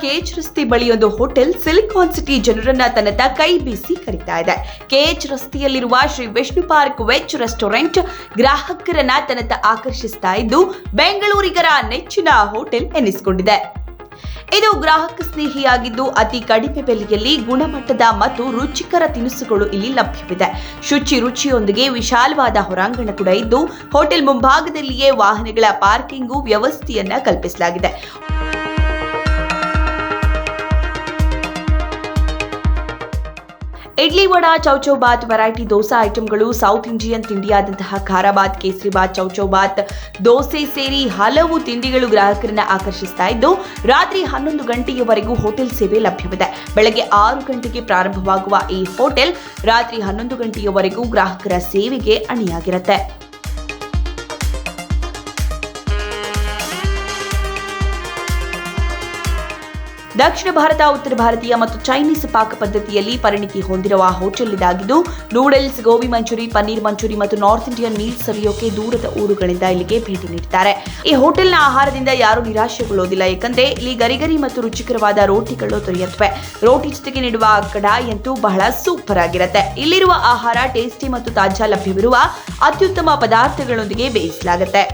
K H ರಸ್ತೆ ಬಳಿಯೊಂದು hotel silicon city ಜನರನ್ನ ತನ್ನತ್ತ ಕೈ ಬೀಸಿ ಕರೀತಾ ಇದೆ. ಕೆಎಚ್ ರಸ್ತೆಯಲ್ಲಿರುವ Shri Vishnu park veg restaurant ಗ್ರಾಹಕರನ್ನ ತನ್ನತ್ತ ಆಕರ್ಷಿಸ್ತಾ ಇದ್ದು, ಬೆಂಗಳೂರಿಗರ ನೆಚ್ಚಿನ ಹೋಟೆಲ್ ಎನಿಸಿಕೊಂಡಿದೆ. ಇದು ಗ್ರಾಹಕ ಸ್ನೇಹಿಯಾಗಿದ್ದು, ಅತಿ ಕಡಿಮೆ ಬೆಲೆಯಲ್ಲಿ ಗುಣಮಟ್ಟದ ಮತ್ತು ರುಚಿಕರ ತಿನಿಸುಗಳು ಇಲ್ಲಿ ಲಭ್ಯವಿದೆ. ಶುಚಿ ರುಚಿಯೊಂದಿಗೆ ವಿಶಾಲವಾದ ಹೊರಾಂಗಣ ಕೂಡ ಇದ್ದು, ಹೋಟೆಲ್ ಮುಂಭಾಗದಲ್ಲಿಯೇ ವಾಹನಗಳ ಪಾರ್ಕಿಂಗ್ ವ್ಯವಸ್ಥೆಯನ್ನ ಕಲ್ಪಿಸಲಾಗಿದೆ. ಇಡ್ಲಿ ವಡ, ಚೌಚೌಬಾತ್, ವೆರೈಟಿ ದೋಸಾ ಐಟಂಗಳು ಸೌತ್ ಇಂಡಿಯನ್ ತಿಂಡಿಯಾದಂತಹ ಖಾರಾಬಾತ್, ಕೇಸರಿಬಾತ್, ಚೌಚೌಬಾತ್, ದೋಸೆ ಸೇರಿ ಹಲವು ತಿಂಡಿಗಳು ಗ್ರಾಹಕರನ್ನ ಆಕರ್ಷಿಸ್ತಾ ಇದ್ದು, ರಾತ್ರಿ ಹನ್ನೊಂದು ಗಂಟೆಯವರೆಗೂ ಹೋಟೆಲ್ ಸೇವೆ ಲಭ್ಯವಿದೆ. ಬೆಳಗ್ಗೆ ಆರು ಗಂಟೆಗೆ ಪ್ರಾರಂಭವಾಗುವ ಈ ಹೋಟೆಲ್ ರಾತ್ರಿ ಹನ್ನೊಂದು ಗಂಟೆಯವರೆಗೂ ಗ್ರಾಹಕರ ಸೇವೆಗೆ ಅಣಿಯಾಗಿರುತ್ತೆ. ದಕ್ಷಿಣ ಭಾರತ, ಉತ್ತರ ಭಾರತೀಯ ಮತ್ತು ಚೈನೀಸ್ ಪಾಕ ಪದ್ಧತಿಯಲ್ಲಿ ಪರಿಣಿತಿ ಹೊಂದಿರುವ ಹೋಟೆಲ್ ಇದಾಗಿದ್ದು ನೂಡಲ್ಸ್, ಗೋಬಿ ಮಂಚೂರಿ, ಪನ್ನೀರ್ ಮಂಚೂರಿ ಮತ್ತು ನಾರ್ತ್ ಇಂಡಿಯನ್ ಮೀಲ್ ಸವಿಯೋಕೆ ದೂರದ ಊರುಗಳಿಂದ ಇಲ್ಲಿಗೆ ಭೇಟಿ ನೀಡುತ್ತಾರೆ ಈ ಹೋಟೆಲ್ನ ಆಹಾರದಿಂದ ಯಾರೂ ನಿರಾಶೆಗೊಳ್ಳೋದಿಲ್ಲ ಏಕೆಂದರೆ ಇಲ್ಲಿ ಗರಿಗರಿ ಮತ್ತು ರುಚಿಕರವಾದ ರೋಟಿಗಳು ದೊರೆಯುತ್ತವೆ. ರೋಟಿ ಜೊತೆಗೆ ನೀಡುವ ಕಡಾಯಿ ಅಂತೂ ಬಹಳ ಸೂಪರ್ ಆಗಿರುತ್ತೆ. ಇಲ್ಲಿರುವ ಆಹಾರ ಟೇಸ್ಟಿ ಮತ್ತು ತಾಜಾ ಲಭ್ಯವಿರುವ ಅತ್ಯುತ್ತಮ ಪದಾರ್ಥಗಳೊಂದಿಗೆ ಬೇಯಿಸಲಾಗುತ್ತೆ.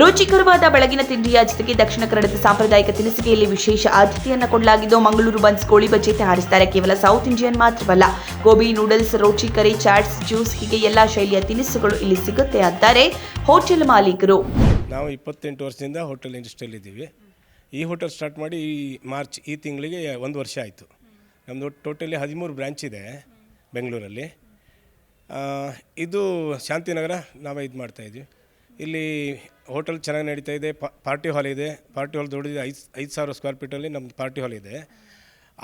ರುಚಿಕರವಾದ ಬೆಳಗಿನ ತಿಂಡಿಯ ಜೊತೆಗೆ ದಕ್ಷಿಣ ಕನ್ನಡದ ಸಾಂಪ್ರದಾಯಿಕ ತಿನಿಸಿಗೆಯಲ್ಲಿ ವಿಶೇಷ ಆದ್ಯತೆಯನ್ನು ಕೊಡಲಾಗಿದ್ದು, ಮಂಗಳೂರು ಬನ್ಸ್ ಕೋಳಿ ಬಜೆಟ್ ತಯಾರಿಸ್ತಾರೆ ಕೇವಲ ಸೌತ್ ಇಂಡಿಯನ್ ಮಾತ್ರವಲ್ಲ, ಗೋಬಿ ನೂಡಲ್ಸ್ ರೋಚಿ, ಕರಿ, ಚಾಟ್ಸ್ ಜ್ಯೂಸ್ ಹೀಗೆ ಎಲ್ಲಾ ಶೈಲಿಯ ತಿನಿಸುಗಳು ಇಲ್ಲಿ ಸಿಗುತ್ತೆ ಅಂತಾರೆ ಹೋಟೆಲ್ ಮಾಲೀಕರು. ನಾವು ಇಪ್ಪತ್ತೆಂಟು ವರ್ಷದಿಂದ ಹೋಟೆಲ್ ಇಂಡಸ್ಟ್ರಿಯಲ್ಲಿ ಇದ್ದೀವಿ. ಈ ಹೋಟೆಲ್ ಸ್ಟಾರ್ಟ್ ಮಾಡಿ ಈ ಮಾರ್ಚ್, ಈ ತಿಂಗಳಿಗೆ ಒಂದು ವರ್ಷ ಆಯಿತು. ನಮ್ಮದು ಟೋಟಲಿ ಹದಿಮೂರು ಬ್ರ್ಯಾಂಚ್ ಇದೆ ಬೆಂಗಳೂರಲ್ಲಿ. ಇದು ಶಾಂತಿನಗರ ನಾವೇ ಇದು ಮಾಡ್ತಾಯಿದ್ವಿ ಇಲ್ಲಿ ಹೋಟೆಲ್ ಚೆನ್ನಾಗಿ ನಡೀತಾ ಇದೆ. ಪಾರ್ಟಿ ಹಾಲ್ ಇದೆ. ಪಾರ್ಟಿ ಹಾಲ್ ದೊಡ್ಡದಿದೆ. ಐದು ಐದು ಸಾವಿರ ಸ್ಕ್ವೇರ್ ಫೀಟಲ್ಲಿ ನಮ್ಮದು ಪಾರ್ಟಿ ಹಾಲ್ ಇದೆ.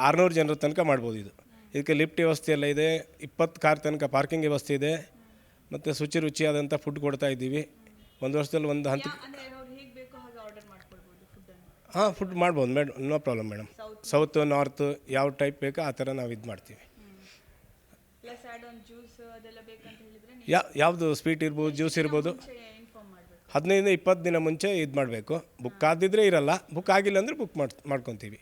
ಆರುನೂರು ಜನರ ತನಕ ಮಾಡ್ಬೋದು ಇದು. ಇದಕ್ಕೆ ಲಿಫ್ಟ್ ವ್ಯವಸ್ಥೆ ಎಲ್ಲ ಇದೆ. ಇಪ್ಪತ್ತು ಕಾರ್ ತನಕ ಪಾರ್ಕಿಂಗ್ ವ್ಯವಸ್ಥೆ ಇದೆ. ಮತ್ತು ಶುಚಿ ರುಚಿಯಾದಂಥ ಫುಡ್ ಕೊಡ್ತಾ ಇದ್ದೀವಿ. ಒಂದು ವರ್ಷದಲ್ಲಿ ಒಂದು ಹಂತ ಹಾಂ ಫುಡ್ ಮಾಡ್ಬೋದು madam no problem madam south north ಯಾವ ಟೈಪ್ ಬೇಕೋ ಆ ಥರ ನಾವು ಇದು ಮಾಡ್ತೀವಿ. ಯಾ ಯಾವುದು ಸ್ವೀಟ್ ಇರ್ಬೋದು ಜ್ಯೂಸ್ ಇರ್ಬೋದು. ಇನ್ಫಾರ್ಮ್ ಮಾಡಬೇಕು ಹದಿನೈದು ಇಪ್ಪತ್ತು ದಿನ ಮುಂಚೆ ಇದು ಮಾಡಬೇಕು. ಬುಕ್ ಆದಿದ್ರೆ ಇರಲ್ಲ. ಬುಕ್ ಆಗಿಲ್ಲ ಅಂದರೆ ಬುಕ್ ಮಾಡಿ ಮಾಡ್ಕೊತೀವಿ.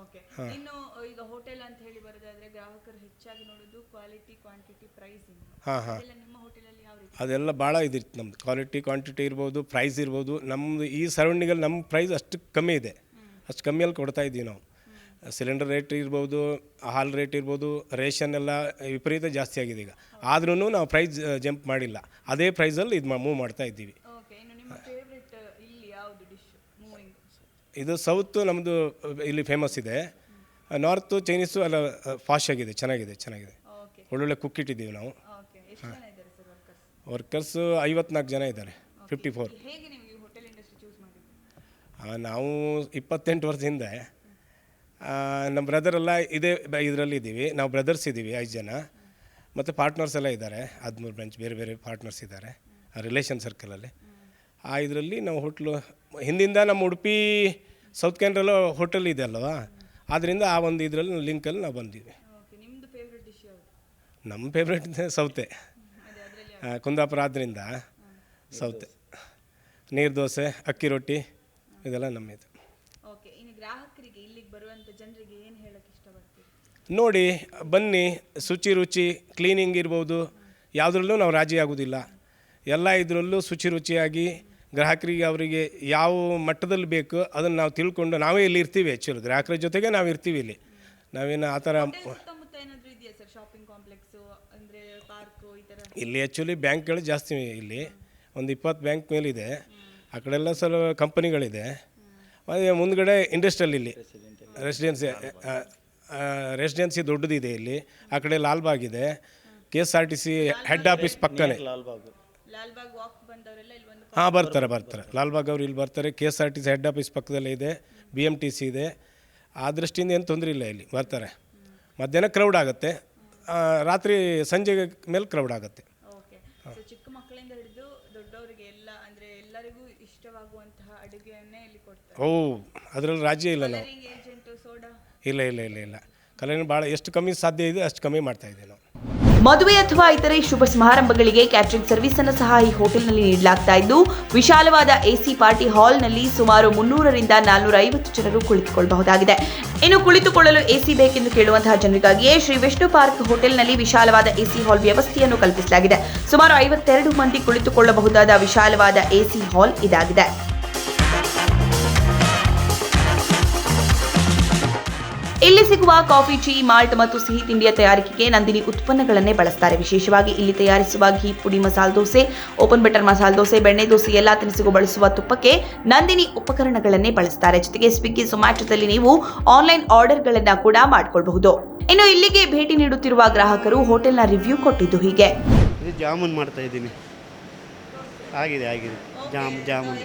ಓಕೆ. ಇನ್ನು ಈಗ ಹೋಟೆಲ್ ಅಂತ ಹೇಳಿ ಬರೋದಾದ್ರೆ ಗ್ರಾಹಕರು ಹೆಚ್ಚಾಗಿ ನೋಡೋದು ಕ್ವಾಲಿಟಿ ಕ್ವಾಂಟಿಟಿ ಪ್ರೈಸಿಂಗ್ ಹಾಂ ಹಾಂ. ಎಲ್ಲ ನಿಮ್ಮ ಹೋಟೆಲಲ್ಲಿ ಯಾವ ರೀತಿ? ಅದೆಲ್ಲ ಭಾಳ ಇದಿತ್ತು ನಮ್ದು. ಕ್ವಾಲಿಟಿ ಕ್ವಾಂಟಿಟಿ ಇರ್ಬೋದು ಪ್ರೈಸ್ ಇರ್ಬೋದು. ನಮ್ಮದು ಈ ಸರೌಂಡಿಂಗಲ್ಲಿ ನಮ್ಮ ಪ್ರೈಸ್ ಅಷ್ಟು ಕಮ್ಮಿ ಇದೆ. ಅಷ್ಟು ಕಮ್ಮಿಯಲ್ಲಿ ಕೊಡ್ತಾ ಇದ್ದೀವಿ ನಾವು. ಸಿಲಿಂಡರ್ ರೇಟ್ ಇರ್ಬೋದು ಹಾಲ್ ರೇಟ್ ಇರ್ಬೋದು ರೇಷನ್ ಎಲ್ಲ ವಿಪರೀತ ಜಾಸ್ತಿ ಆಗಿದೆ ಈಗ. ಆದ್ರೂ ನಾವು ಪ್ರೈಸ್ ಜಂಪ್ ಮಾಡಿಲ್ಲ. ಅದೇ ಪ್ರೈಸಲ್ಲಿ ಇದು ಮೂವ್ ಮಾಡ್ತಾ ಇದ್ದೀವಿ ಓಕೆ ಇನ್ನು ನಿಮ್ಮ ಫೇವ್ರೆಟ್ ಇಲ್ಲಿ ಯಾವುದು ಡಿಶ್ ಮೂವಿಂಗ್ ಇದು ಸೌತು ನಮ್ಮದು ಇಲ್ಲಿ ಫೇಮಸ್ ಇದೆ. ನಾರ್ತು ಚೈನೀಸು ಎಲ್ಲ ಫಾಸ್ಟ್ ಆಗಿದೆ ಚೆನ್ನಾಗಿದೆ ಚೆನ್ನಾಗಿದೆ. ಒಳ್ಳೊಳ್ಳೆ ಕುಕ್ ಇಟ್ಟಿದ್ದೀವಿ ನಾವು. ವರ್ಕರ್ಸ್ ಐವತ್ನಾಲ್ಕು ಜನ ಇದ್ದಾರೆ ಫಿಫ್ಟಿ ಫೋರ್ ನೀವು ಇಪ್ಪತ್ತೆಂಟು ವರ್ಷದಿಂದ ಹಿಂದೆ ನಮ್ಮ ಬ್ರದರೆಲ್ಲ ಇದೇ ಇದರಲ್ಲಿ ಇದ್ದೀವಿ. ನಾವು ಬ್ರದರ್ಸ್ ಇದ್ದೀವಿ ಐದು ಜನ. ಮತ್ತು ಪಾರ್ಟ್ನರ್ಸ್ ಎಲ್ಲ ಇದ್ದಾರೆ. ಹದಿಮೂರು ಬ್ರಾಂಚ್ ಬೇರೆ ಬೇರೆ ಪಾರ್ಟ್ನರ್ಸ್ ಇದ್ದಾರೆ. ರಿಲೇಷನ್ ಸರ್ಕಲಲ್ಲಿ ಆ ಇದರಲ್ಲಿ ನಾವು ಹೋಟ್ಲು ಹಿಂದಿಂದ ನಮ್ಮ ಉಡುಪಿ ಸೌತ್ ಕೆನರಲ್ಲೂ ಹೋಟೆಲ್ ಇದೆ ಅಲ್ವಾ? ಆದ್ದರಿಂದ ಆ ಒಂದು ಇದರಲ್ಲಿ ಲಿಂಕಲ್ಲಿ ನಾವು ಬಂದಿದ್ವಿ ನಮ್ಮ ಫೇವ್ರೇಟ್ ಸೌತೆ. ಕುಂದಾಪುರ ಆದ್ದರಿಂದ ಸೌತೆ. ನೀರು ದೋಸೆ ಅಕ್ಕಿ ರೊಟ್ಟಿ ಇದೆಲ್ಲ ನಮ್ಮ ಇದು ನೋಡಿ ಬನ್ನಿ ಶುಚಿ ರುಚಿ ಕ್ಲೀನಿಂಗ್ ಇರ್ಬೋದು. ಯಾವುದ್ರಲ್ಲೂ ನಾವು ರಾಜಿ ಆಗೋದಿಲ್ಲ. ಎಲ್ಲ ಇದರಲ್ಲೂ ಶುಚಿ ರುಚಿಯಾಗಿ ಗ್ರಾಹಕರಿಗೆ ಅವರಿಗೆ ಯಾವ ಮಟ್ಟದಲ್ಲಿ ಬೇಕು ಅದನ್ನು ನಾವು ತಿಳ್ಕೊಂಡು ನಾವೇ ಇಲ್ಲಿ ಇರ್ತೀವಿ ಆ್ಯಕ್ಚುಲಿ ಗ್ರಾಹಕರ ಜೊತೆಗೆ ನಾವು ಇರ್ತೀವಿ ಇಲ್ಲಿ. ನಾವೇನು ಆ ಥರ ಸುತ್ತಮುತ್ತ ಸರ್? ಶಾಪಿಂಗ್ ಕಾಂಪ್ಲೆಕ್ಸು ಅಂದರೆ ಪಾರ್ಕು ಈ ಇಲ್ಲಿ ಆ್ಯಕ್ಚುಲಿ ಬ್ಯಾಂಕ್ಗಳು ಜಾಸ್ತಿ ಇಲ್ಲಿ. ಒಂದು ಇಪ್ಪತ್ತು ಬ್ಯಾಂಕ್ ಮೇಲಿದೆ. ಆ ಕಡೆಲ್ಲ ಸ್ವಲ್ಪ ಕಂಪನಿಗಳಿದೆ. ಮತ್ತು ಮುಂದ್ಗಡೆ ಇಂಡಸ್ಟ್ರಿಯಲ್ ಇಲ್ಲಿ. ರೆಸಿಡೆನ್ಸಿ ರೆಸಿಡೆನ್ಸಿ ದೊಡ್ಡದಿದೆ ಇಲ್ಲಿ. ಆ ಕಡೆ ಲಾಲ್ಬಾಗ್ ಇದೆ. K S R T C head office ಪಕ್ಕನೇ. Lalbagh ಹಾಂ ಬರ್ತಾರೆ ಬರ್ತಾರೆ. ಲಾಲ್ಬಾಗ್ ಅವರು ಇಲ್ಲಿ ಬರ್ತಾರೆ. K S R T C head office ಪಕ್ಕದಲ್ಲೇ ಇದೆ ಬಿ ಎಂ ಟಿ ಸಿ ಇದೆ. ಆ ದೃಷ್ಟಿಯಿಂದ ಏನು ತೊಂದರೆ ಇಲ್ಲ ಇಲ್ಲಿ ಬರ್ತಾರೆ. ಮಧ್ಯಾಹ್ನ ಕ್ರೌಡ್ ಆಗುತ್ತೆ. ರಾತ್ರಿ ಸಂಜೆ ಮೇಲೆ ಕ್ರೌಡ್ ಆಗುತ್ತೆ. ಚಿಕ್ಕ ಮಕ್ಕಳಿಂದ ಹಿಡಿದು ದೊಡ್ಡವರಿಗೆ ಎಲ್ಲ ಅಂದರೆ ಎಲ್ಲರಿಗೂ ಇಷ್ಟವಾಗುವಂತಹ ಅಡುಗೆಯನ್ನೇ ಇಲ್ಲಿ ಕೊಡ್ತಾರೆ. ಓ ಅದರಲ್ಲಿ ರಾಜ್ಯ ಇಲ್ಲ ನಾವು. ಕಲರಿಂಗ್ ಇಲ್ಲ ಇಲ್ಲ ಇಲ್ಲ ಇಲ್ಲ. ಕಲೆನ ಭಾಳ ಎಷ್ಟು ಕಮ್ಮಿ ಸಾಧ್ಯ ಇದೆ ಅಷ್ಟು ಕಮ್ಮಿ ಮಾಡ್ತಾ ಇದ್ದೀವಿ ನಾವು. ಮದುವೆ ಅಥವಾ ಇತರೆ ಶುಭ ಸಮಾರಂಭಗಳಿಗೆ ಕ್ಯಾಟರಿಂಗ್ ಸರ್ವಿಸ್ ಅನ್ನು ಸಹ ಈ ಹೋಟೆಲ್ನಲ್ಲಿ ನೀಡಲಾಗ್ತಾ ಇದ್ದು, ವಿಶಾಲವಾದ ಎಸಿ ಪಾರ್ಟಿ ಹಾಲ್ನಲ್ಲಿ ಸುಮಾರು ಮುನ್ನೂರರಿಂದ ನಾನ್ನೂರ ಐವತ್ತು ಜನರು ಕುಳಿತುಕೊಳ್ಳಬಹುದಾಗಿದೆ. ಇನ್ನು ಕುಳಿತುಕೊಳ್ಳಲು ಎಸಿ ಬೇಕೆಂದು ಕೇಳುವಂತಹ ಜನರಿಗಾಗಿಯೇ ಶ್ರೀ ವಿಷ್ಣು ಪಾರ್ಕ್ ಹೋಟೆಲ್ನಲ್ಲಿ ವಿಶಾಲವಾದ ಎಸಿ ಹಾಲ್ ವ್ಯವಸ್ಥೆಯನ್ನು ಕಲ್ಪಿಸಲಾಗಿದೆ. ಸುಮಾರು ಐವತ್ತೆರಡು ಮಂದಿ ಕುಳಿತುಕೊಳ್ಳಬಹುದಾದ ವಿಶಾಲವಾದ ಎಸಿ ಹಾಲ್ ಇದಾಗಿದೆ. ಸಿಗುವ ಕಾಫಿ ಚೀ ಮಾಲ್ಟ್ ಮತ್ತು ಸಿಹಿ ತಿಂಡಿಯ ತಯಾರಿಕೆಗೆ ನಂದಿನಿ ಉತ್ಪನ್ನಗಳನ್ನೇ ಬಳಸ್ತಾರೆ. ವಿಶೇಷವಾಗಿ ಇಲ್ಲಿ ತಯಾರಿಸುವ ಘೀ ಪುಡಿ ಮಸಾಲೆ ದೋಸೆ ಓಪನ್ ಬಟರ್ ಮಸಾಲೆ ದೋಸೆ ಬೆಣ್ಣೆ ದೋಸೆ ಎಲ್ಲಾ ತಿನಿಸಿಗೂ ಬಳಸುವ ತುಪ್ಪಕ್ಕೆ ನಂದಿನಿ ಉಪಕರಣಗಳನ್ನೇ ಬಳಸ್ತಾರೆ. ಜೊತೆಗೆ ಸ್ವಿಗ್ಗಿ ಝೊಮ್ಯಾಟೊದಲ್ಲಿ ನೀವು ಆನ್ಲೈನ್ ಆರ್ಡರ್ಗಳನ್ನ ಕೂಡ ಮಾಡ್ಕೊಳ್ಬಹುದು. ಇನ್ನು ಇಲ್ಲಿಗೆ ಭೇಟಿ ನೀಡುತ್ತಿರುವ ಗ್ರಾಹಕರು ಹೋಟೆಲ್ನ ರಿವ್ಯೂ ಕೊಟ್ಟಿದ್ದು ಹೀಗೆ. ಜಾಮೂನ್ ಮಾಡ್ತಾ ಇದ್ದೀನಿ. ಆಗಿದೆ ಆಗಿದೆ. ಜಾಮ್ ಜಾಮೂನ್.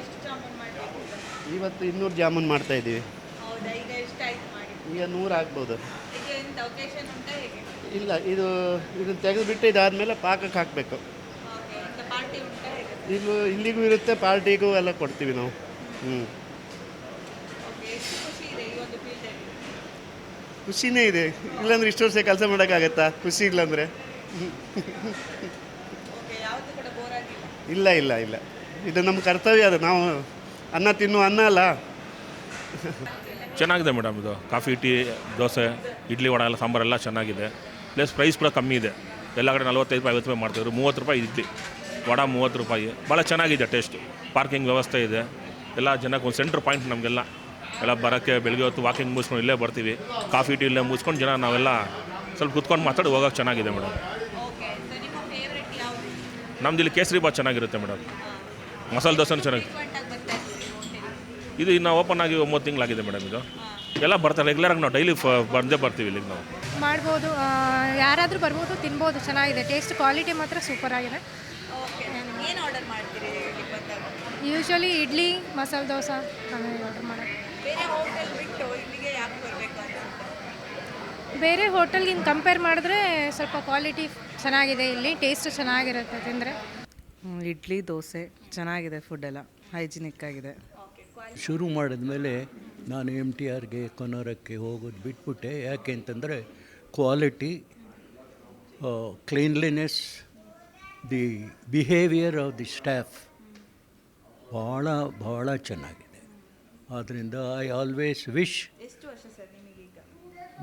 ಇವತ್ತು ಇನ್ನೂರು ಜಾಮೂನ್ ಮಾಡ್ತಾ ಇದ್ದೀವಿ. ಈಗ ಎಷ್ಟಾಯ್ತು ಮಾಡಿ ಈಗ ನೂರು ಆಗ್ಬೋದು. ಈಗ ಎಂತ ಒಕೇಶನ್ ಉಂಟಾ ಹೇಗೆ? ಇಲ್ಲ ಇದು ಇದನ್ನು ತೆಗೆದುಬಿಟ್ಟು ಇದಾದಮೇಲೆ ಪಾಕಕ್ಕೆ ಹಾಕಬೇಕು. ಹೇಗೆ? ಇಲ್ಲಿಗೂ ಇರುತ್ತೆ ಪಾರ್ಟಿಗೂ ಎಲ್ಲ ಕೊಡ್ತೀವಿ ನಾವು. ಹ್ಞೂ ಇದೆ ಖುಷಿನೇ ಇದೆ. ಇಲ್ಲಾಂದ್ರೆ ಇಷ್ಟು ವರ್ಷ ಕೆಲಸ ಮಾಡೋಕ್ಕಾಗತ್ತಾ? ಖುಷಿ ಇಲ್ಲಾಂದರೆ? ಇಲ್ಲ ಇಲ್ಲ ಇಲ್ಲ. ಇದು ನಮ್ಮ ಕರ್ತವ್ಯ ಅದು. ನಾವು ಅನ್ನ ತಿನ್ನು ಅನ್ನ ಅಲ್ಲ. ಚೆನ್ನಾಗಿದೆ ಮೇಡಮ್ ಇದು. ಕಾಫಿ ಟೀ ದೋಸೆ ಇಡ್ಲಿ ವಡೆ ಎಲ್ಲ ಸಾಂಬಾರೆಲ್ಲ ಚೆನ್ನಾಗಿದೆ. ಪ್ಲಸ್ ಪ್ರೈಸ್ ಕೂಡ ಕಮ್ಮಿ ಇದೆ. ಎಲ್ಲ ಕಡೆ ನಲ್ವತ್ತೈದು ರೂಪಾಯಿ ಐವತ್ತು ರೂಪಾಯಿ ಮಾಡ್ತಿದ್ರು. ಮೂವತ್ತು ರೂಪಾಯಿ ಇಡ್ಲಿ. ವಡ ಮೂವತ್ತು ರೂಪಾಯಿ. ಭಾಳ ಚೆನ್ನಾಗಿದೆ ಟೇಸ್ಟ್ ಪಾರ್ಕಿಂಗ್ ವ್ಯವಸ್ಥೆ ಇದೆ. ಎಲ್ಲ ಜನಕ್ಕೆ ಒಂದು ಸೆಂಟ್ರ್ ಪಾಯಿಂಟ್ ನಮಗೆಲ್ಲ. ಎಲ್ಲ ಬರೋಕ್ಕೆ ಬೆಳಗ್ಗೆ ಹೊತ್ತು ವಾಕಿಂಗ್ ಮುಗಿಸ್ಕೊಂಡು ಇಲ್ಲೇ ಬರ್ತೀವಿ. ಕಾಫಿ ಟೀ ಇಲ್ಲೇ ಮುಗಿಸ್ಕೊಂಡು ಜನ ನಾವೆಲ್ಲ ಸ್ವಲ್ಪ ಕುತ್ಕೊಂಡು ಮಾತಾಡಿ ಹೋಗೋಕೆ ಚೆನ್ನಾಗಿದೆ ಮೇಡಮ್. ನಮ್ದು ಇಲ್ಲಿ ಕೇಸರಿ ಬಾತ್ ಚೆನ್ನಾಗಿರುತ್ತೆ ಮೇಡಮ್. ಮಸಾಲೆ ದೋಸೆನೂ ಚೆನ್ನಾಗಿ ಫ್ರೀಕ್ವೆಂಟಾಗಿ ಬರ್ತಾ ಇರ್ತೀವಿ ಹೋಟೆಲ್ ಇದು ಇನ್ನು ಓಪನ್ ಆಗಿ ಒಂಬತ್ತು ತಿಂಗಳಾಗಿದೆ ಮೇಡಮ್ ಇದು ಎಲ್ಲ ಬರ್ತಾರೆ ರೆಗ್ಯುಲರಾಗಿ ನಾವು ಡೈಲಿ ಬಂದೇ ಬರ್ತೀವಿ ಇಲ್ಲಿಗೆ ನಾವು. ಮಾಡ್ಬೋದು ಯಾರಾದರೂ ಬರ್ಬೋದು ತಿನ್ಬೋದು ಚೆನ್ನಾಗಿದೆ. ಟೇಸ್ಟ್ ಕ್ವಾಲಿಟಿ ಮಾತ್ರ ಸೂಪರ್ ಆಗಿದೆ. ಓಕೆ ಏನು ಆರ್ಡರ್ ಮಾಡ್ತೀರಿ ಯೂಶ್ವಲಿ ಇಡ್ಲಿ ಮಸಾಲೆ ದೋಸೆ ಆಮೇಲೆ ಆರ್ಡರ್ ಮಾಡೋದು. ಬೇರೆ ಹೋಟೆಲ್ ಬಿಟ್ಟು ಇಲ್ಲಿಗೆ ಯಾಕೆ ಬರಬೇಕು ಅನ್ಸುತ್ತೆ ಬೇರೆ ಹೋಟೆಲ್ಗಿಂತ ಕಂಪೇರ್ ಮಾಡಿದ್ರೆ ಸ್ವಲ್ಪ ಕ್ವಾಲಿಟಿ ಚೆನ್ನಾಗಿದೆ ಇಲ್ಲಿ ಟೇಸ್ಟ್ ಚೆನ್ನಾಗಿರುತ್ತೆ ತಿಂದರೆ. ಇಡ್ಲಿ ದೋಸೆ ಚೆನ್ನಾಗಿದೆ ಫುಡ್ ಎಲ್ಲ ಹೈಜಿನಿಕ್ ಆಗಿದೆ. ಶುರು ಮಾಡಿದ್ಮೇಲೆ ನಾನು ಎಂ ಟಿ ಆರ್ಗೆ ಕೊನೋರಕ್ಕೆ ಹೋಗೋದು ಬಿಟ್ಬಿಟ್ಟೆ. ಯಾಕೆ ಅಂತಂದರೆ quality cleanliness the behaviour of the staff ಭಾಳ ಭಾಳ ಚೆನ್ನಾಗಿದೆ. ಆದ್ದರಿಂದ ಐ ಆಲ್ವೇಸ್ ವಿಶ್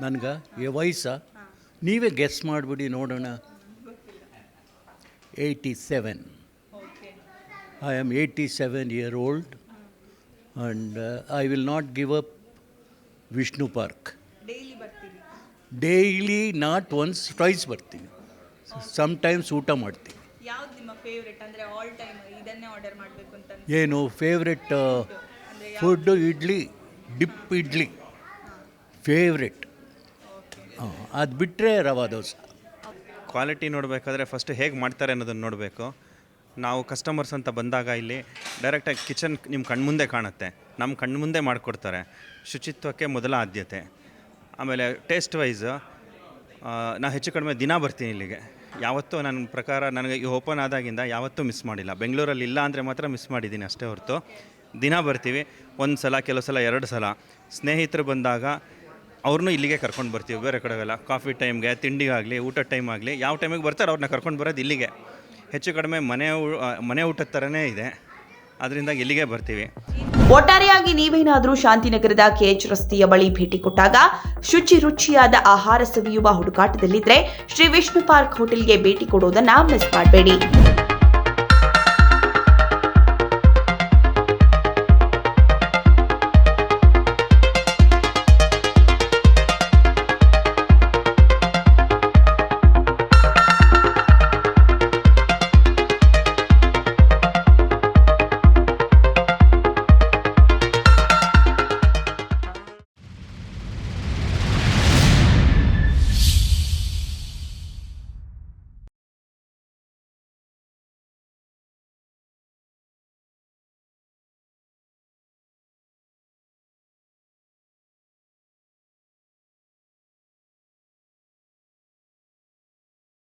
ನನಗೆ ಎ ವಯಸ್ಸ? ನೀವೇ ಗೆಸ್ ಮಾಡಿಬಿಡಿ ನೋಡೋಣ. Eighty seven. Okay. I am 87 year old and I will not give up Vishnu park daily not once twice ಬರ್ತೀನಿ. ಸಮ್ಟೈಮ್ಸ್ ಊಟ ಮಾಡ್ತೀನಿ? ಏನು ಫೇವ್ರೆಟ್ ಅಂದ್ರೆ food idli dip idli. Favourite ಅದು ಬಿಟ್ಟರೆ ರವಾ ದೋಸೆ. ಕ್ವಾಲಿಟಿ ನೋಡಬೇಕಾದ್ರೆ ಫಸ್ಟ್ ಹೇಗೆ ಮಾಡ್ತಾರೆ ಅನ್ನೋದನ್ನು ನೋಡಬೇಕು. ನಾವು ಕಸ್ಟಮರ್ಸ್ ಅಂತ ಬಂದಾಗ ಇಲ್ಲಿ ಡೈರೆಕ್ಟಾಗಿ ಕಿಚನ್ ನಿಮ್ಮ ಕಣ್ಮುಂದೆ ಕಾಣುತ್ತೆ. ನಮ್ಮ ಕಣ್ಮುಂದೆ ಮಾಡಿಕೊಡ್ತಾರೆ. ಶುಚಿತ್ವಕ್ಕೆ ಮೊದಲ ಆದ್ಯತೆ. ಆಮೇಲೆ ಟೇಸ್ಟ್ ವೈಸ್ ನಾ ಹೆಚ್ಚು ಕಡಿಮೆ ದಿನ ಬರ್ತೀನಿ ಇಲ್ಲಿಗೆ. ಯಾವತ್ತೂ ನನ್ನ ಪ್ರಕಾರ ನನಗೆ ಈ ಓಪನ್ ಆದಾಗಿಂದ ಯಾವತ್ತೂ ಮಿಸ್ ಮಾಡಿಲ್ಲ. ಬೆಂಗಳೂರಲ್ಲಿ ಇಲ್ಲ ಅಂದರೆ ಮಾತ್ರ ಮಿಸ್ ಮಾಡಿದ್ದೀನಿ ಅಷ್ಟೇ ಹೊರತು. ದಿನ ಬರ್ತೀವಿ, ಒಂದು ಸಲ, ಕೆಲವು ಸಲ, ಎರಡು ಸಲ. ಸ್ನೇಹಿತರು ಬಂದಾಗ ಅವ್ರನ್ನೂ ಇಲ್ಲಿಗೆ ಕರ್ಕೊಂಡು ಬರ್ತೀವಿ, ಬೇರೆ ಕಡೆಗೆಲ್ಲ. ಕಾಫಿ ಟೈಮ್ಗೆ ತಿಂಡಿಗಾಗಲಿ, ಊಟದ ಟೈಮ್ ಆಗಲಿ, ಯಾವ ಟೈಮಿಗೆ ಬರ್ತಾರೆ ಅವ್ರನ್ನ ಕರ್ಕೊಂಡು ಬರೋದು ಇಲ್ಲಿಗೆ. ಹೆಚ್ಚು ಕಡಿಮೆ ಮನೆ ಮನೆ ಊಟದ ಥರನೇ ಇದೆ. ಅದರಿಂದ ಎಲ್ಲಿಗೆ ಬರ್ತೀವಿ? ಒಟ್ಟಾರೆಯಾಗಿ ನೀವೇನಾದರೂ ಶಾಂತಿನಗರದ ಕೆಎಚ್ ರಸ್ತೆಯ ಬಳಿ ಭೇಟಿ ಕೊಟ್ಟಾಗ ಶುಚಿ ರುಚಿಯಾದ ಆಹಾರ ಸವಿಯುವ ಹುಡುಕಾಟದಲ್ಲಿದ್ದರೆ ಶ್ರೀ ವಿಷ್ಣು ಪಾರ್ಕ್ ಹೋಟೆಲ್ಗೆ ಭೇಟಿ ಕೊಡೋದನ್ನ ಮಿಸ್ ಮಾಡಬೇಡಿ.